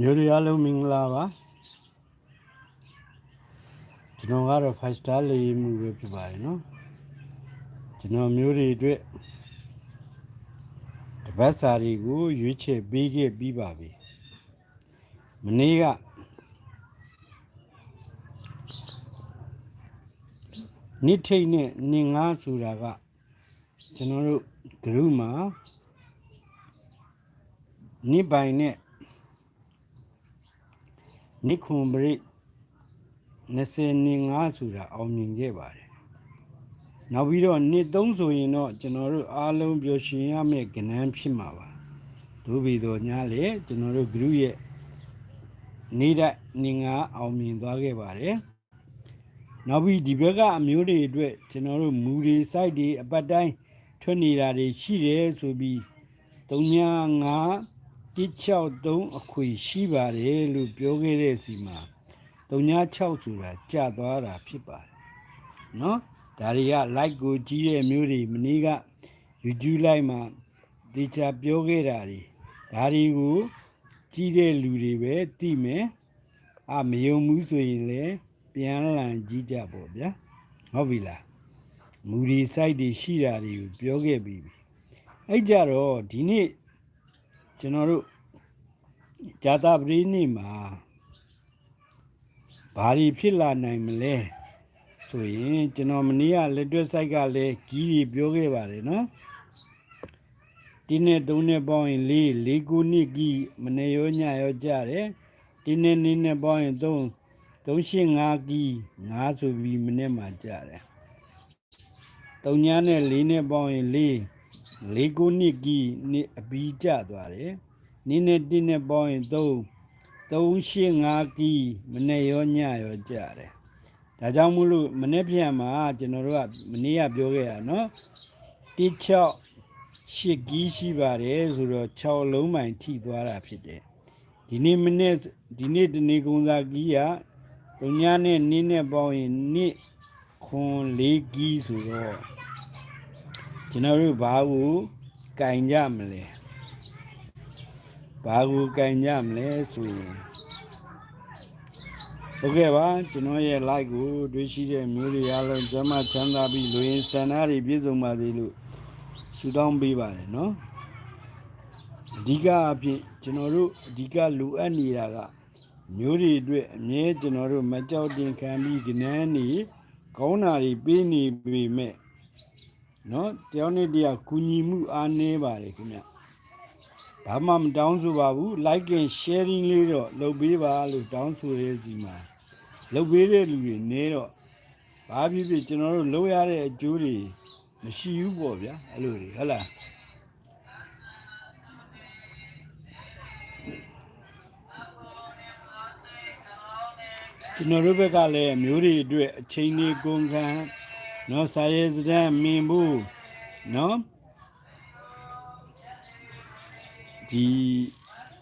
မျိုးတွေအားလုံးမင်္ဂလာပါကျွန်တော်ကတော့ five star လေးမှုပဲဖြစ်ပါတယ်เนาะကျွန်တော်မျိုးတွေအတွက်တပတ်စာတွေကိုရွေးချယ်ပေးခဲ့ပြီးပါပြီ မနေ့ကနိထိတ်နဲ့နင်ငါဆိုတာကကျွန်တော်တို့ group မှာနိပိုင်နဲ့နိခွန်ပရိ20နှစ်5ဆိုတာအောင်မြင်ခဲ့ပါတယ်။နောက်ပြီးတော့နှစ်3ဆိုရင်တော့ကျွန်တော်တို့အားလုံးပျော်ရွှင်ရမယ့်ကဏ္ဍဖြစ်မှာပါ။သို့ပြီးတော့ညာလေကျွန်တော်တို့ group ရဲ့ နေ့တိုင်းနေငါအောင်မြင်သွားခဲ့ပါတယ်။နောက်ပြီးဒီဘက်ကအမျိုးတွေအတွက်ကျွန်တော်တို့မူတွေ site တွေအပတ်တိုင်းထွက်နေတာတွေရှိတယ်ဆိုပြီး39563အခွေရှိပါတယ်လို့ပြောခဲ့တဲ့စီမှာ396ဆိုတာကြာသွားတာဖြစ်ပါတယ်။နော်ဒါတွေက like ကိုကြီးတဲ့မျိုးတွေမနေ့က YouTube live မှာဒီချာပြောခဲ့တာတွေဒါတွေကို ကြီးတဲ့လူတွေပဲသိမယ်အမယုံဘူးဆိုရင်လည်းပြန်လည်ကြီးကြပေါ့ဗျာဟုတ်ပြီလားမူဒီ site တွေရှိတာတွေကိုပြောခဲ့ပြီးပြီအဲ့ကြတော့ဒီနေ့ကျွန်တော်တို့ဇာတာပရိနေ့မှာဘာတွေဖြစ်လာနိုင်မလဲဆိုရင်ကျွန်တော်မနေ့ကလက်တွဲဆိုင်ကလည်းကြီးကြီးပြောခဲ့ပါတယ်နော် ဒီနေ့တုံးနဲ့ပေါင်းရင်၄၄ခုနှစ်ကြီးမနေရောညရောကြတယ်ဒီနေ့နေ့နဲ့ပေါင်းရင်3 385ကြီး9ဆိုပြီးမနေ့မှကြတယ်တုံညာနဲ့၄နဲ့ပေါင်းရင်၄၄ခုနှစ်ကြီးနှစ်အပီးကြသွားတယ်နင်းနဲ့တင်းနဲ့ပေါင်းရင်3 385ကီမနေ့ရောညရောကြတယ်ဒါကြောင့်မို့လို့မနေ့ပြန်မှာကျွန်တော်တို့ကမနေ့ကပြောခဲ့ရနော်16 8ကီရှိပါတယ်ဆိုတော့6လုံးမှန်ထိသွားတာဖြစ်တယ်ဒီနေ့မနေ့ဒီနေ့တနေ့ကုန်းစားကီကတုံညာနဲ့နင်းနဲ့ပေါင်းရင်နှစ်ခွန်4ကီဆိုတော့ကျွန်တော်တို့ဘာကိုကင်ကြမလဲဘာကိုကင်ကြမလဲဆိုရင်ဟုတ်ကဲ့ပါကျွန်တော်ရဲ့ like ကိုတွေ့ရှိတဲ့မျိုးတွေအားလုံးကျမ်းမချမ်းသာပြီးလူရင်းစန္ဒတွေပြည့်စုံပါစေလို့ ဆုတောင်းပေးပါတယ်နော်အဓိကအဖြစ်ကျွန်တော်တို့အဓိကလိုအပ်နေတာကမျိုးတွေအတွက်အမြဲကျွန်တော်တို့မကြောက်တင်ခံပြီးကနန်းနေကောင်းတာတွေပေးနေပေမဲ့နော်တယောက်နဲ့တယောက်ကူညီမှုအားနည်းပါတယ်ခင်ဗျဘာမှမတောင်းဆိုပါဘူး like and sharing လေးတော့လုပ်ပေးပါလို့တောင်းဆိုရဲစီမှာလုပ်ပေးတဲ့လူတွေနေတော့ဘာဖြစ်ဖြစ်ကျွန်တော်တို့လုပ်ရတဲ့အကျိုးတွေ မရှိဘူးပေါ့ဗျာအဲ့လိုတွေဟုတ်လားကျွန်တော်တို့ဘက်ကလည်းအမျိုးတွေအတွက်အချိန်လေးကုန်ခံနော်စာရေးစတမ်းမင်ဘူးနော်ဒီ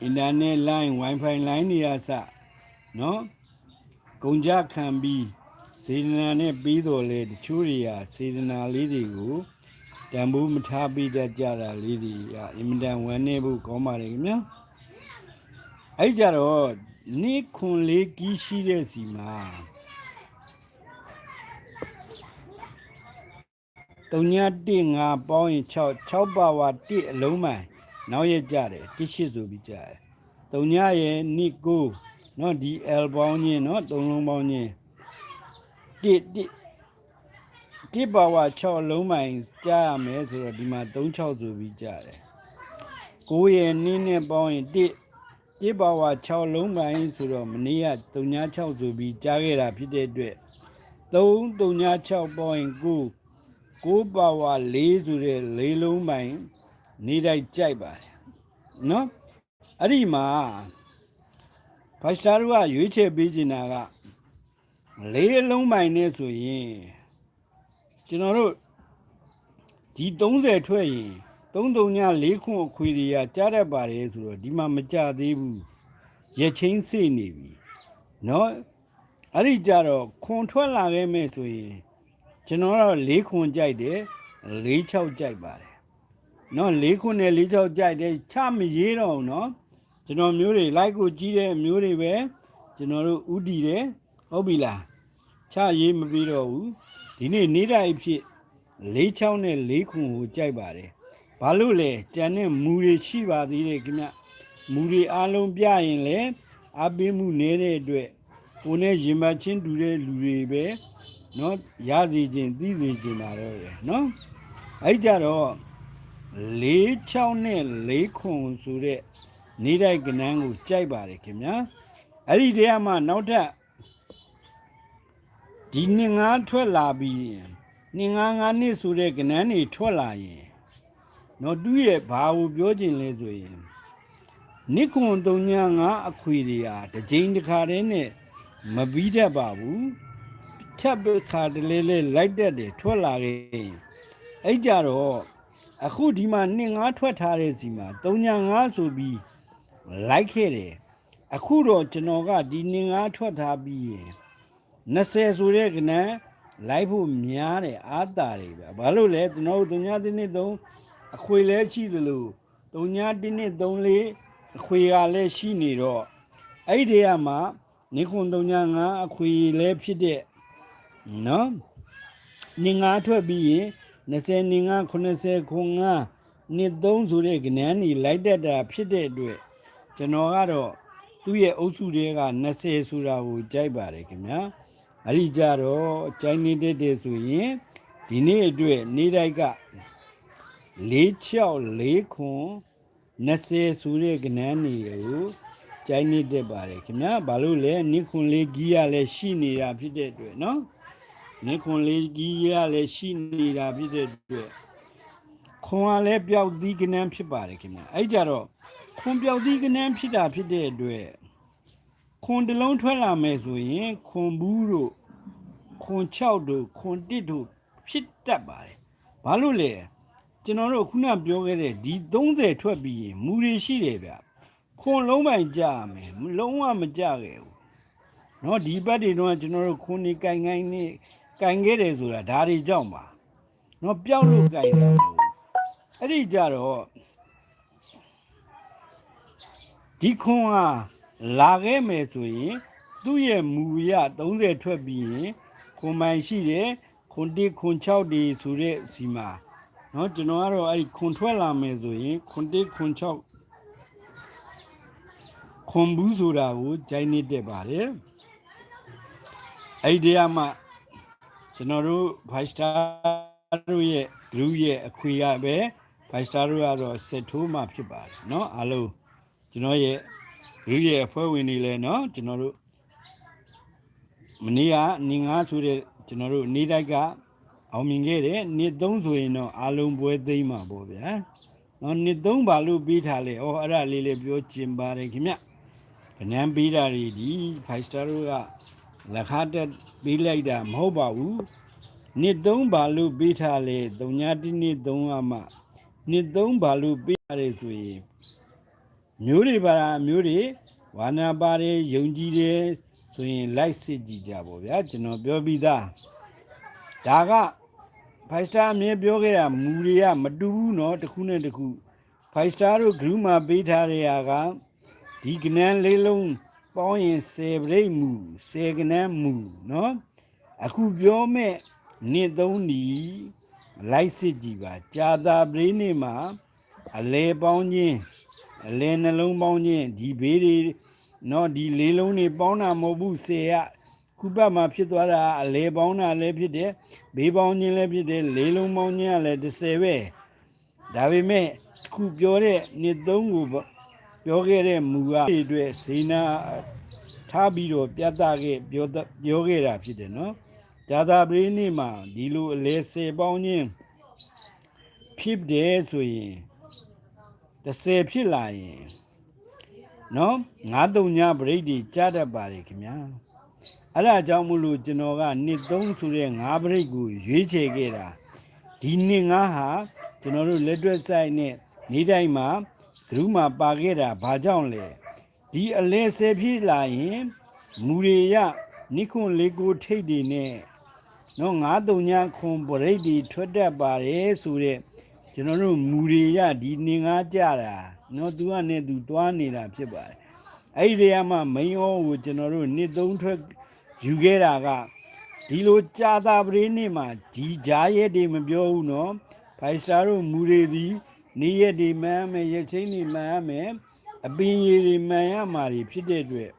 အင်တာနက်လိုင်း wifi လိုင်းတွေအစနော်ကုန်ကြခံပြီး စေတနာနဲ့ပြီးတော်လေတချို့တွေကစေတနာလေးတွေကိုတန်ဖိုးမထားပြီးတတ်ကြတာလေးတွေကအင်မတန်ဝမ်းနေဖို့ကောင်းပါတယ်ခင်ဗျာအဲ့ကြတော့နေခွန်လေးကြီးရှိတဲ့စီမှာတုံညာ1 5ပေါင်းရင်6 6ပါဝါ1အလုံးမှန်နောက်ရကြတယ်1 8ဆိုပြီးကြတယ်တုံညာရဲ့2 9เนาะဒီ L ပေါင်းချင်းเนาะ3လုံးပေါင်းချင်း1 တစ်တစ်တစ်ပါဝါ6လုံးမိုင်ကြားရမယ်ဆိုတော့ဒီမှာ36ဆိုပြီးကြားတယ်9ရဲ့နင်းနဲ့ပေါင်းရင်တစ်တစ်ပါဝါ6လုံးမိုင်ဆိုတော့မနေ့က36ဆိုပြီးကြားခဲ့တာဖြစ်တဲ့အတွက်336ပေါင်းရင်9 9ပါဝါ4ဆိုတဲ့၄လုံးမိုင်နေတိုင်းကြိုက်ပါတယ်နော်အဲ့ဒီမှာဘိုက်စတာတို့ကရွေးချယ်ပေးနေတာက လေးလုံးမိုင်နဲ့ဆိုရင်ကျွန်တော်တို့ဒီ30ထွက်ရင်33ည4ခွန်အခွေတွေကကြားတတ်ပါတယ်ဆိုတော့ဒီမှာမကြသေးဘူးရက်ချင်းစိနေပြီเนาะအဲ့ဒီကြတော့ခွန်ထွက်လာခဲ့မယ်ဆိုရင်ကျွန်တော်ကတော့4ခွန်ကြိုက်တယ်4 6ကြိုက်ပါတယ်เนาะ4ခွန်နဲ့4 6ကြိုက်တယ်ချမရေးတော့ဘူးเนาะကျွန်တော်မျိုးတွေလိုက်ကိုကြီးတဲ့မျိုးတွေပဲကျွန်တော်တို့ဥတီတယ် ဟုတ်ပြီလားချရေးမပြီးတော့ဘူးဒီနေ့နေ့တိုင်းဖြစ်၄6နဲ့၄ခွန်ကိုကြိုက်ပါတယ်ဘာလို့လဲကြံတဲ့မူတွေရှိပါသေးတယ်ခင်ဗျမူတွေအားလုံးပြရင်လေအပေးမှုနေတဲ့အတွက်ကိုယ်နဲ့ရင်မချင်းတူတဲ့လူတွေပဲเนาะရစီခြင်းသိစီခြင်းပါတော့ရယ်เนาะအဲ့ကြတော့၄6နဲ့၄ခွန်ဆိုတဲ့နေတိုက်ကနန်းကိုကြိုက်ပါတယ်ခင်ဗျာအဲ့ဒီတည်းကမှနောက်ထပ် ဒီနှစ်ငါးထွက်လာပြီးရင်နှစ်ငါးငါးနှစ်ဆိုတဲ့ကနန်းတွေထွက်လာရင်တော့သူ့ရဲ့ဘာကိုပြောချင်လဲဆိုရင်နိခွန်တုံညာငါအခွေတွေဟာတစ်ကြိမ်တစ်ခါတည်းနဲ့မပြီးတတ်ပါဘူးထပ်ပခါတလေလေလိုက်တတ်တယ်ထွက်လာခဲ့ရင်အဲ့ကြတော့အခုဒီမှာနှစ်ငါးထွက်ထားတဲ့စီမှာတုံညာငါဆိုပြီးလိုက်ခဲ့တယ်အခုတော့ကျွန်တော်ကဒီနှစ်ငါးထွက်ထားပြီးရင် 20ဆိုတဲ့ကနန်းလိုက်ဖို့များတယ်အားတာတွေပဲဘာလို့လဲကျွန်တော်တို့တုံညာတစ်နှစ်သုံးအခွေလဲရှိတယ်လို့တုံညာတစ်နှစ်သုံးလေးအခွေကလည်းရှိနေတော့အဲ့ဒီတည်းကမှနေခွန်တုံညာငါအခွေလဲဖြစ်တဲ့နော်နေငါထွက်ပြီးရင်20နေငါ80ခွန်ငါနှစ်သုံးဆိုတဲ့ကနန်းကြီးလိုက်တတ်တာဖြစ်တဲ့အတွက်ကျွန်တော်ကတော့သူ့ရဲ့အုပ်စုတွေက20ဆိုတာကိုကြိုက်ပါတယ်ခင်ဗျာ အဲ့ဒီကြတော့ကြိုင်းနေတဲ့တဲ့ဆိုရင်ဒီနေ့အတွက်နေတိုက်က46ခွန်20ဆိုတဲ့ကနန်းတွေကိုကြိုင်းနေတဲ့ပါတယ်ခင်ဗျာဘာလို့လဲနိခွန်လေးကြီးရလဲရှိနေတာဖြစ်တဲ့အတွက်နော်နိခွန်လေးကြီးရလဲရှိနေတာဖြစ်တဲ့အတွက်ခွန်ကလည်းပျောက်သီးကနန်းဖြစ်ပါတယ်ခင်ဗျာအဲ့ကြတော့ခွန်ပျောက်သီးကနန်းဖြစ်တာဖြစ်တဲ့အတွက် ခွန်တစ်လုံးထွက်လာမယ်ဆိုရင်ခွန်ဘူးတို့ခွန်6တို့ခွန်1တို့ဖြစ်တတ်ပါတယ်ဘာလို့လဲကျွန်တော်တို့ခုနပြောခဲ့တဲ့ဒီ30ထွက်ပြီးရင်မူတွေရှိတယ်ဗျခွန်လုံးပိုင်ကြရမယ်လုံးဝမကြခဲ့ဘူးเนาะဒီဘက်တွေတော့ကျွန်တော်တို့ခွန်နေကင်ကိုင်းနေကင်ခဲ့တယ်ဆိုတာဒါတွေကြောင့်ပါเนาะပျောက်လို့ကင်တယ်မဟုတ်ဘူးအဲ့ဒီကြတော့ဒီခွန်ဟာ လာခဲ့မယ်ဆိုရင်သူ့ရဲ့မူရ30ထွက်ပြီးရင်ခွန်မိုင်ရှိတယ်ခွန်1ခွန်6ဒီဆိုတဲ့စီမှာเนาะကျွန်တော်ကတော့အဲ့ဒီခွန်ထွက်လာမယ်ဆိုရင်ခွန်1ခွန်6ခွန်ဘူးဆိုတာကိုဂျိုင်းနေတက်ပါတယ်အဲ့ဒီတည်းမှကျွန်တော်တို့ five star တို့ရဲ့ group ရဲ့အခွေရပဲ five star တို့ကတော့စက်ထိုးမှဖြစ်ပါတယ်เนาะအားလုံးကျွန်တော်ရဲ့ လူရဲ့အဖွဲ့ဝင်တွေလည်းနော်ကျွန်တော်တို့မနေ့ကနေငါဆိုတဲ့ကျွန်တော်တို့နေ့တိုက်ကအောင်မြင်ခဲ့တယ်နေ့3ဆိုရင်တော့အာလုံးပွဲသိမ်းမှာပေါ့ဗျာနော်နေ့3ပါလို့ပြီးထားလေဩအဲ့ဒါလေးလေးပြောကျင်ပါတယ်ခင်ဗျကနန်းပြီးတာတွေဒီ5 star တို့ကလက်ခတ်တက်ပြီးလိုက်တာမဟုတ်ပါဘူးနေ့3ပါလို့ပြီးထားလေ3ညတိနေ့3ကမှနေ့3ပါလို့ပြီးရတယ်ဆိုရင် မျိုးတွေပါတာမျိုးတွေဝါနာပါတယ်ယုံကြည်တယ်ဆိုရင်လိုက်စစ်ကြည့်ကြပါဗျာကျွန်တော်ပြောပြီးသားဒါက5 star အမြင်ပြောခဲ့တာမူတွေကမတူဘူးเนาะတစ်ခုနဲ့တစ်ခု5 star တို့ group မှာပေးထားတဲ့ဟာကဒီကနန်းလေးလုံးပေါင်းရင်10ပြိတ်မူ10ကနန်းမူเนาะအခုပြောမဲ့နှစ်သုံးဒီလိုက်စစ်ကြည့်ပါကြာတာပရိနေမှာအလဲပေါင်းခြင်း အလင်းနှလုံးပေါင်းခြင်းဒီဘေးတွေနော်ဒီလေးလုံးတွေပေါင်းတာမဟုတ်ဘူးဆေရခုပတ်မှာဖြစ်သွားတာအလေပေါင်းတာလည်းဖြစ်တယ်ဘေးပေါင်းခြင်းလည်းဖြစ်တယ်လေးလုံးပေါင်းခြင်းကလည်း30ပဲဒါပေမဲ့ခုပြောတဲ့နှစ်သုံးကိုပြောခဲ့တဲ့မူကတွေအတွက်ဇေနာထားပြီးတော့ပြသခဲ့ပြောပြောခဲ့တာဖြစ်တယ်နော်ဇာတာပရိနိမှာဒီလိုအလေ10ပေါင်းခြင်းဖြစ်တယ်ဆိုရင် 30ဖြစ်လာရင်နော်ငါးတုံညပရိတ်ဒီကြားတတ်ပါတယ်ခင်ဗျာအဲ့ဒါကြောင့်မလို့ကျွန်တော်ကနှစ်သုံးဆိုတဲ့ငါးပရိတ်ကိုရွေးချယ်ခဲ့တာဒီနှစ်ငါးဟာကျွန်တော်တို့လက်တွက်ဆိုင်နဲ့နေတိုင်းမှာဂရုမှာပါခဲ့တာဘာကြောင့်လဲဒီအလဲဆယ်ဖြစ်လာရင်မူရေရနိခွန်လေးကိုထိတ်တွေနဲ့နော်ငါးတုံညခွန်ပရိတ်ဒီထွက်တတ်ပါတယ်ဆိုတဲ့ ကျွန်တော်တို့မူရေရဒီနေငါးကြတာနော်သူကနဲ့သူတွားနေတာဖြစ်ပါတယ်အဲ့ဒီတည်းကမှမိန်ဩကိုကျွန်တော်တို့နှစ်သုံးထွက်ယူခဲ့တာကဒီလိုကြာတာပရိနေ့မှာဒီကြားရက်တွေမပြောဘူးနော်ဖိုင်စတာတို့မူရေသည်နေရက်တွေမှန်းမယ်ရက်ချင်းတွေမှန်းရမယ်အပင်ရည်တွေမှန်ရမှာတွေဖြစ်တဲ့အတွက်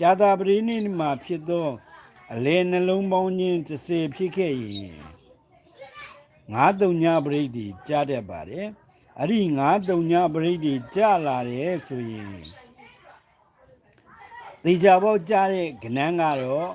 ကြာတာပရိနေ့မှာဖြစ်သောအလဲနှလုံးပေါင်းခြင်း30ဖြစ်ခဲ့ရင် ငါးတုံညပရိတ်တွေကြားတတ်ပါတယ်အဲ့ဒီငါးတုံညပရိတ်တွေကြားလာတယ်ဆိုရင်တေချာပေါက်ကြားတဲ့ကနန်းကတော့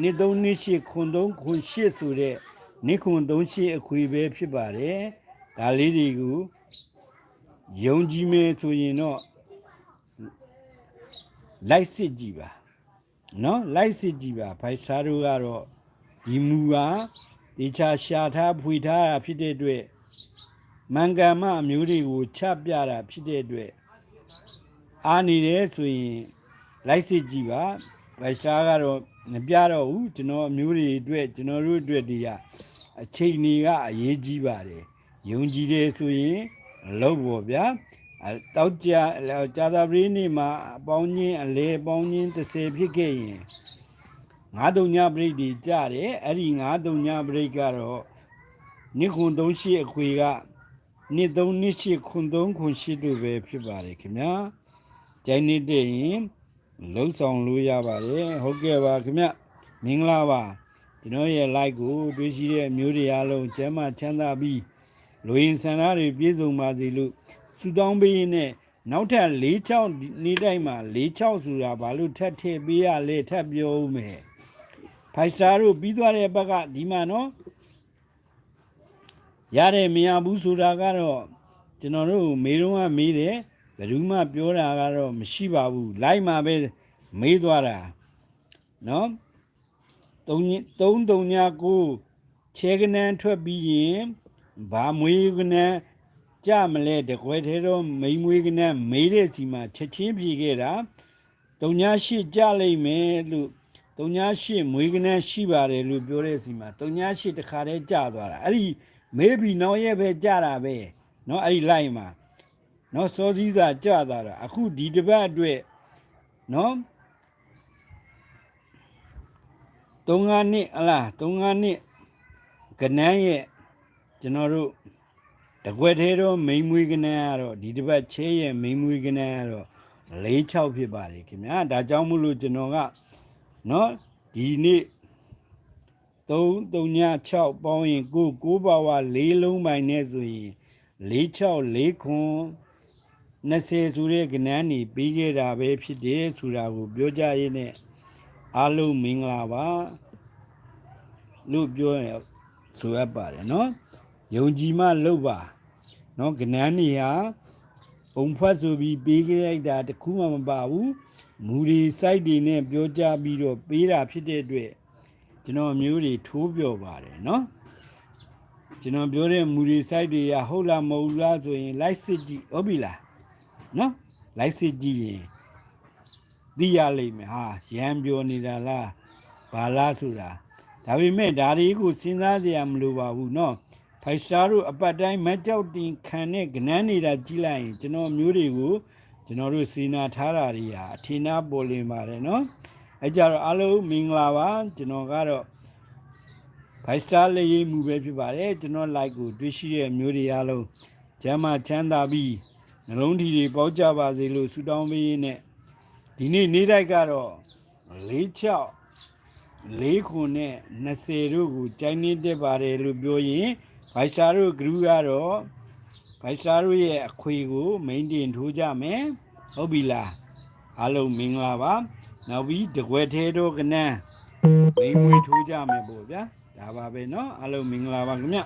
နှစ်သုံးနှစ်ရှိခွန်သုံးခွန်ရှိဆိုတဲ့နှစ်ခွန်သုံးရှိအခွေပဲဖြစ်ပါတယ်ဒါလေးတွေကိုယုံကြည်မယ်ဆိုရင်တော့လိုက်စစ်ကြည့်ပါနော်လိုက်စစ်ကြည့်ပါဖိုင်စာတို့ကတော့ဒီမူဟာ တေချာရှာထားဖွေထားတာဖြစ်တဲ့အတွက်မင်္ဂမအမျိုးတွေကိုချပြတာဖြစ်တဲ့အတွက်အားနေတယ်ဆိုရင်လိုက်စစ်ကြည့်ပါဗိုက်စာကတော့မပြတော့ဘူးကျွန်တော်အမျိုးတွေအတွက်ကျွန်တော်တို့အတွက်တွေကအချိန်တွေကအရေးကြီးပါတယ်ယုံကြည်တယ်ဆိုရင်လောက်ပေါ့ဗျာအဲတောက်ကြကြာသာပရိနေ့မှာအပေါင်းချင်းအလေပေါင်းချင်း30ဖြစ်ခဲ့ရင် ငါးတုံညပရိတ်တွေကြတယ်အဲ့ဒီငါးတုံညပရိတ်ကတော့နိခွန်သုံးရှိအခွေကနှစ်သုံးနှစ်ရှိခွန်သုံးခွန်ရှိတို့ပဲဖြစ်ပါတယ်ခင်ဗျာကျိုင်းနေတဲ့ရင်လှုပ်ဆောင်လို့ရပါတယ်ဟုတ်ကဲ့ပါခင်ဗျမင်္ဂလာပါကျွန်တော်ရဲ့ like ကိုတွေ့ရှိတဲ့မျိုးတွေအားလုံးကျမ်းမာချမ်းသာပြီးလူရင်ဆန္ဒတွေပြည့်စုံပါစေလို့ဆုတောင်းပေးရင်းနဲ့နောက်ထပ်၄6နေ့တိုင်းမှာ၄6ဆိုတာဘာလို့ထပ်ထည့်ပေးရလဲထပ်ပြောဦးမယ် ဖိုင်စတာတို့ပြီးသွားတဲ့ဘက်ကဒီမှာနော်ရတယ်မရဘူးဆိုတာကတော့ကျွန်တော်တို့မေတုံးကမေးတယ်ဘယ်သူမှပြောတာကတော့မရှိပါဘူးလိုက်မှာပဲမေးသွားတာနော်3 3 3ညကိုခြေကနန်းထွက်ပြီးရင်ဘာမွေးကနန်းကြမလဲတကွဲသေးတော့မိန်မွေးကနန်းမေးတဲ့စီမှာချက်ချင်းပြေခဲ့တာ3ညရှိကြလိမ့်မယ်လို့ 3ညရှိမွေးကနန်းရှိပါတယ်လို့ပြောတဲ့စီမှာ3ညရှိတခါတည်းကြသွားတာအဲ့ဒီမေးပြီးနောက်ရက်ပဲကြတာပဲเนาะအဲ့ဒီလိုက်မှာเนาะစောစည်းစာကြသွားတာအခုဒီတပတ်အတွက်เนาะ3ငါနှစ်အလား3ငါနှစ်ကနန်းရဲ့ကျွန်တော်တို့တကွက်သေးတော့မိန်မွေးကနန်းကတော့ဒီတစ်ပတ်ချဲရဲ့မိန်မွေးကနန်းကတော့၄6ဖြစ်ပါတယ်ခင်ဗျာဒါကြောင့်မို့လို့ကျွန်တော်က နော်ဒီနေ့3 3 6ပေါင်းရင်ကို6ပါဝ4လုံးပိုင်နဲ့ဆိုရင်4 6 4ခွန်20ဆိုတဲ့ကဏန်းနေပြီးခဲ့တာပဲဖြစ်တယ်ဆိုတာကိုပြောကြရင်းနဲ့အားလုံးမင်္ဂလာပါလို့ပြောရဆိုရပါတယ်နော်ယုံကြည်မှလုပ်ပါနော်ကဏန်းနေဟာဘုံဖွက်ဆိုပြီးပြီးခဲ့တာတခုမှမပါဘူး မူတွေစိုက်တွေနဲ့ပြောကြပြီးတော့ပေးတာဖြစ်တဲ့အတွက်ကျွန်တော်မျိုးတွေထိုးပြောပါတယ်နော်ကျွန်တော်ပြောတဲ့မူတွေစိုက်တွေကဟုတ်လားမဟုတ်လားဆိုရင် လိုက်စစ်ကြည့်ဟုတ်ပြီလားနော်လိုက်စစ်ကြည့်ရင်သိရလိမ့်မယ်ဟာရံပြောနေတာလားဘာလားဆိုတာဒါပေမဲ့ဒါတွေကိုစဉ်းစားစရာမလိုပါဘူးနော်ဖိုက်စတာတို့အပတ်တိုင်းမကြောက်တင်ခံတဲ့ကနန်းနေတာကြည့်လိုက်ရင်ကျွန်တော်မျိုးတွေကို ကျွန်တော်တို့စီနာထားတာတွေဟာအထင်အားပေါ်လင်ပါတယ်နော်အဲကြတော့အားလုံးမင်္ဂလာပါကျွန်တော်ကတော့ five star လေးရေးမှုပဲဖြစ်ပါတယ်ကျွန်တော် like ကိုတွေ့ရှိတဲ့မျိုးတွေအားလုံးကျမ်းမာချမ်းသာပြီးနှလုံးထီတွေပေါကြပါစေလို့ဆုတောင်းပေးရင်းနဲ့ဒီနေ့နေ့တိုက်ကတော့46၄ခုနဲ့20တို့ကိုကြိုင်းနေတက်ပါတယ်လို့ပြောရင်ဗိုက်ရှာတို့ဂရုကတော့ ဘိုက်စာတို့ရဲ့အခွေကိုမိန်တင်ထိုးကြမယ်ဟုတ်ပြီလားအားလုံးမင်္ဂလာပါနောက်ပြီးတကွယ်သေးတို့ကနန်းမိန်မွေထိုးကြမယ်ပေါ့ဗျာဒါပါပဲเนาะအားလုံးမင်္ဂလာပါခင်ဗျ